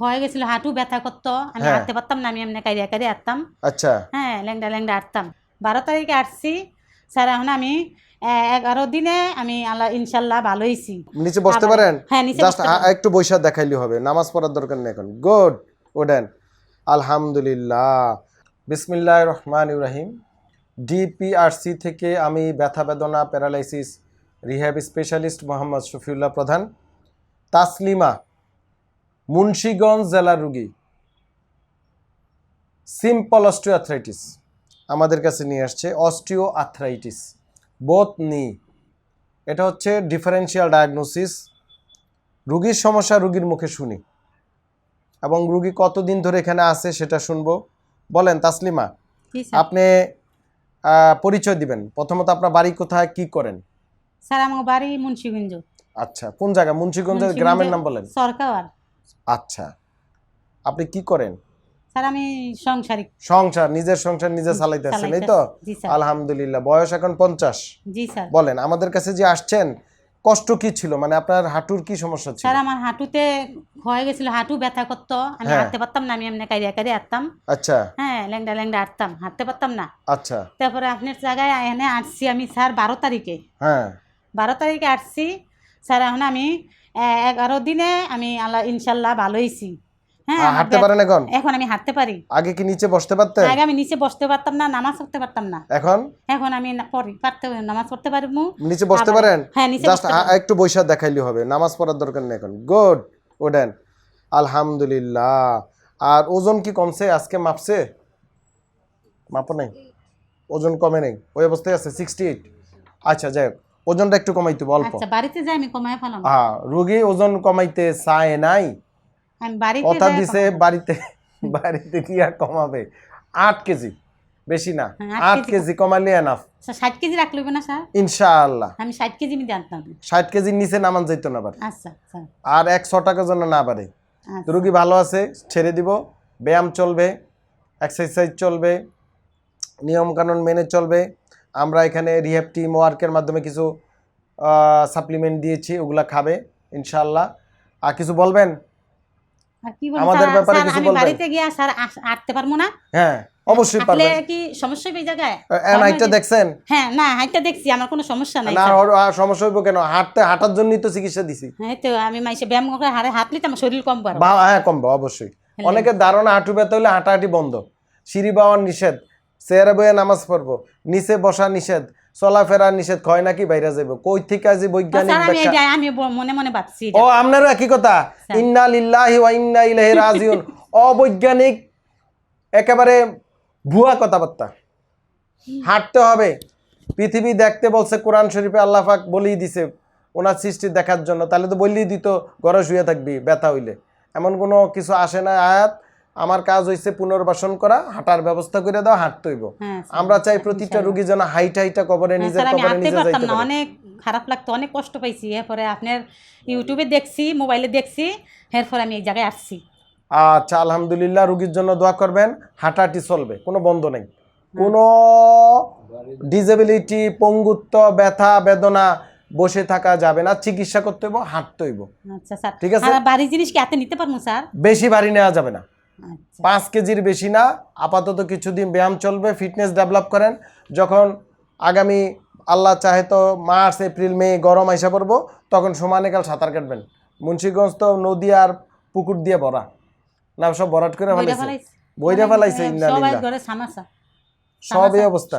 হয়ে গেছিল হাঁটু ব্যথা করতো। আমি হ্যাঁ। হাঁটতে পারতাম না আমি এমনি কাইরিয়া কাইরিয়া হাঁটতাম। আচ্ছা। হ্যাঁ ল্যাংডা ল্যাংডা হাঁটতাম। বারো তারিখে আসছি। স্যার এখন আমি এগারো দিনে আমি আল্লাহ ইনশাল্লাহ ভালো হয়েছি নিচে বসতে পারেন? হ্যাঁ নিচে। একটু বৈশাখ দেখাইলে হবে। নামাজ পড়ার দরকার নেই এখন। গুড ওডেন আলহামদুলিল্লাহ। বিসমিল্লাহ রহমান ইব্রাহিম ডিপিআরসি থেকে আমি ব্যথা বেদনা paralysis rehab specialist Mohammad Shafiullah Pradhan. Taslima. Munshiganj জেলার রুগী। সিম্পল অস্টিও আথরাইটিস আমাদের কাছে নিয়ে আসছে অস্টিও আথরাইটিস বোথ নি এটা হচ্ছে ডিফারেন্সিয়াল ডায়াগনোসিস রুগীর সমস্যা রুগীর মুখে শুনি। এবং রুগী কতদিন ধরে এখানে আছে সেটা শুনব। বলেন তাসলিমা আপনি পরিচয় দিবেন। প্রথমত আপনার বাড়ি কোথায় কি করেন? স্যার আমার বাড়ি মুন্সিগঞ্জ। আচ্ছা কোন জায়গা? মুন্সিগঞ্জের গ্রামের নাম বলেন। সরকার। আচ্ছা। আপনি কি করেন? স্যার আমি সংসারিক সংসার নিজের সংসার নিজে চালাইতেছেন এই তো? আলহামদুলিল্লাহ। বয়স এখন পঞ্চাশ। জি স্যার। বলেন আমাদের কাছে যে আসছেন কষ্ট কি ছিল? মানে আপনার হাঁটুর কি সমস্যা ছিল? স্যার আমার হাঁটুতে হয়ে গেছিল হাঁটু ব্যথা করতো। আমি হ্যাঁ। হাঁটতে পারতাম না আমি এমনি কাইরিয়া কাইরিয়া হাঁটতাম। আচ্ছা। হ্যাঁ ল্যাংডা ল্যাংডা হাঁটতাম হাঁটতে পারতাম না। আচ্ছা। তারপরে আপনার জায়গায় এখানে আসছি আমি স্যার বারো তারিখে। হ্যাঁ। বারো তারিখে আসছি স্যার এখন আমি এগারো দিনে আমি আল্লাহ ইনশাল্লাহ ভালো হয়েছি হ্যাঁ হাঁটতে পারেন এখন? এখন আমি হাঁটতে পারি। আগে কি নিচে বসতে পারতেন? আগে আমি নিচে বসতে পারতাম না নামাজ পড়তে পারতাম না। এখন? এখন আমি পড়ি পারতে নামাজ পড়তে পারব। নিচে বসতে পারেন? হ্যাঁ নিচে জাস্ট একটু বৈশা দেখাইলে হবে। নামাজ পড়ার দরকার নেই এখন। গুড ওডেন আলহামদুলিল্লাহ। আর ওজন কি কমছে? আজকে মাপছে? মাপো নেই। ওজন কমে নেই। ওই অবস্থায় আছে সিক্সটি এইট আচ্ছা যাই হোক। ওজনটা একটু কমাইতে হবে অল্প। আচ্ছা বাড়িতে যাই আমি কমায় ফেলাম। হ্যাঁ রোগী ওজন কমাইতে চায় নাই। আমি বাড়িতে কথা দিছে বাড়িতে বাড়িতে কি আর কমাবে। আট কেজি বেশি না। হ্যাঁ, আট আট কেজি কমালে এনাফ স্যার, ষাট কেজি রাখলে হবে না স্যার? ইনশাআল্লাহ। আমি ষাট কেজি জানতাম ষাট কেজির নিচে নামান যাইত না আবার আচ্ছা স্যার আর এক ছ টাকার জন্য না বাড়ে। আচ্ছা। রুগী ভালো আছে ছেড়ে দিব। ব্যায়াম চলবে এক্সারসাইজ চলবে নিয়মকানুন মেনে চলবে। আমরা এখানে রিহ্যাব টিম ওয়ার্কের মাধ্যমে কিছু সাপ্লিমেন্ট দিয়েছি ওগুলা খাবে ইনশাল্লাহ আর কিছু বলবেন? আমাদের ব্যাপারে কিছু বলবেন? বাড়িতে গিয়া স্যার পারব না? হ্যাঁ অবশ্যই পারবেন। কি সমস্যা জায়গায়? এনআইটা দেখছেন? হ্যাঁ না হাইটটা দেখছি আমার কোনো সমস্যা নাই না সমস্যা হইব কেন? হাঁটতে হাঁটার জন্যই তো চিকিৎসা দিছি। হ্যাঁ তো আমি মাইসে ব্যায়াম করে হারে হাঁটলে তো আমার শরীর কম পারব হ্যাঁ কমবে অবশ্যই। হ্যাঁ। অনেকের ধারণা হাঁটু ব্যথা হলে হাঁটাহাঁটি বন্ধ। সিঁড়ি বাওয়ার নিষেধ। চেয়ারে বয়ে নামাজ পড়ব। নিচে বসা নিষেধ চলাফেরা নিষেধ হয় নাকি বাইরে যাইব। কই থেকে আজি বৈজ্ঞানিক আমি মনে মনে ভাবছি ও আপনারও একই কথা। ইন্না লিল্লাহি ওয়া ইন্না ইলাইহি রাজিউন। অবৈজ্ঞানিক একেবারে ভুয়া কথাবার্তা। হাঁটতে হবে। পৃথিবী দেখতে বলছে কোরআন শরীফে আল্লাহ পাক বলেই দিছে ওনার সৃষ্টি দেখার জন্য। তাহলে তো বললেই দিত ঘরে শুয়ে থাকবি ব্যথা হইলে। এমন কোনো কিছু আসে না আয়াত? আমার কাজ হইছে পুনর্বাসন করা হাঁটার ব্যবস্থা করে দাও হাঁটতে হইব। হ্যাঁ, আমরা চাই প্রতিটা রুগী যেন হাইটা হাইটা কবরে হ্যাঁ, নিজের কবরে নিজে যাইতে পারে। অনেক খারাপ লাগতো অনেক কষ্ট পাইছি। এরপরে আপনার ইউটিউবে দেখছি মোবাইলে দেখছি এরপরে আমি এই জায়গায় আসছি। আচ্ছা আলহামদুলিল্লাহ রুগীর জন্য দোয়া করবেন হাঁটাহাঁটি চলবে কোনো বন্ধ নেই। কোনো ডিজেবিলিটি পঙ্গুত্ব ব্যথা বেদনা বসে থাকা যাবে না চিকিৎসা করতে হইব হাঁটতে হইব। আচ্ছা স্যার। ঠিক আছে। আর বাড়ির জিনিস কি হাতে নিতে পারব স্যার? বেশি ভারী নেওয়া যাবে না। পাঁচ কেজির বেশি না আপাতত কিছুদিন ব্যায়াম চলবে ফিটনেস ডেভেলপ করেন। যখন আগামী আল্লাহ চাহে তো মার্চ এপ্রিল মে গরম আইসা পড়ব তখন সমানে কাল সাঁতার কাটবেন। মুন্সীগঞ্জ তো নদী আর পুকুর দিয়ে ভরা। না সব ভরাট করে ফেলাইছে। বইরা ফেলাইছে সব এই অবস্থা।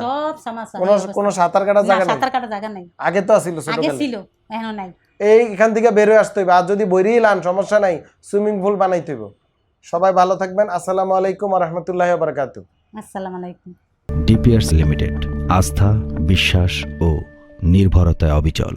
কোনো কোনো সাঁতার কাটার জায়গা নেই? সাঁতার কাটা জায়গা নাই। আগে তো আসিল আগে ছিল এখন নাই। এই এখান থেকে বেরোয় আসতে হইবে। আর যদি বইরেই লান সমস্যা নাই সুইমিং পুল বানাইতে হইব। সবাই ভালো থাকবেন। আসসালামু আলাইকুম রহমতুল্লাহ বারকাতু আসসালামু আলাইকুম। ডিপিআরস লিমিটেড আস্থা বিশ্বাস ও নির্ভরতায় অবিচল।